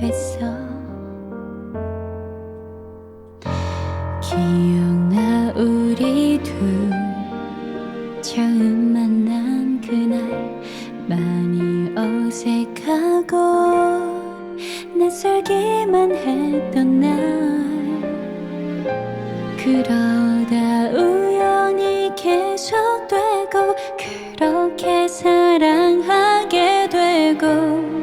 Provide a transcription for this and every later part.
됐어. 기억나 우리 둘. 처음 만난 그날 많이 어색하고 낯설기만 했던 날. 그러다 우연히 계속되고 그렇게 사랑하게 되고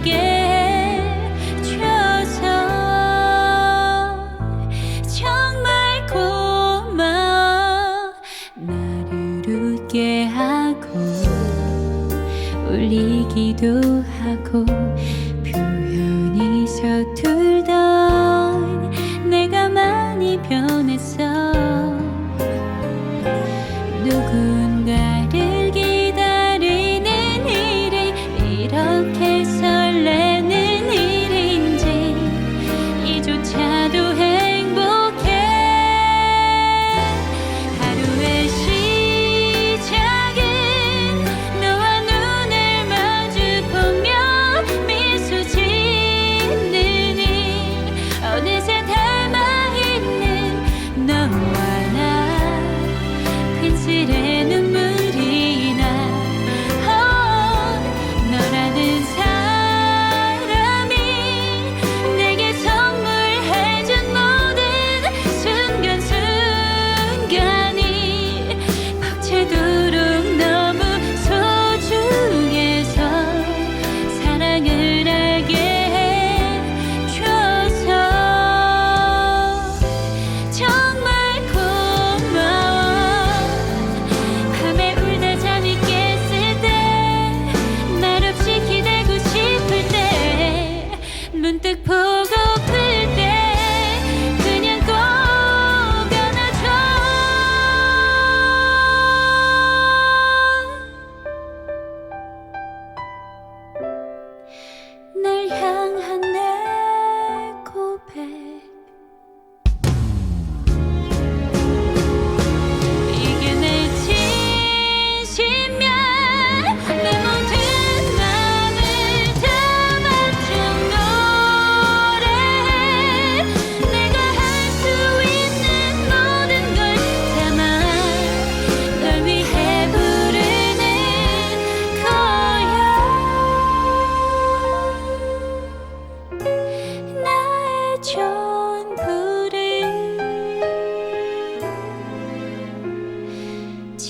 알게 해줘서 정말 고마워 나를 웃게 하고 울리기도 하고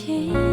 情。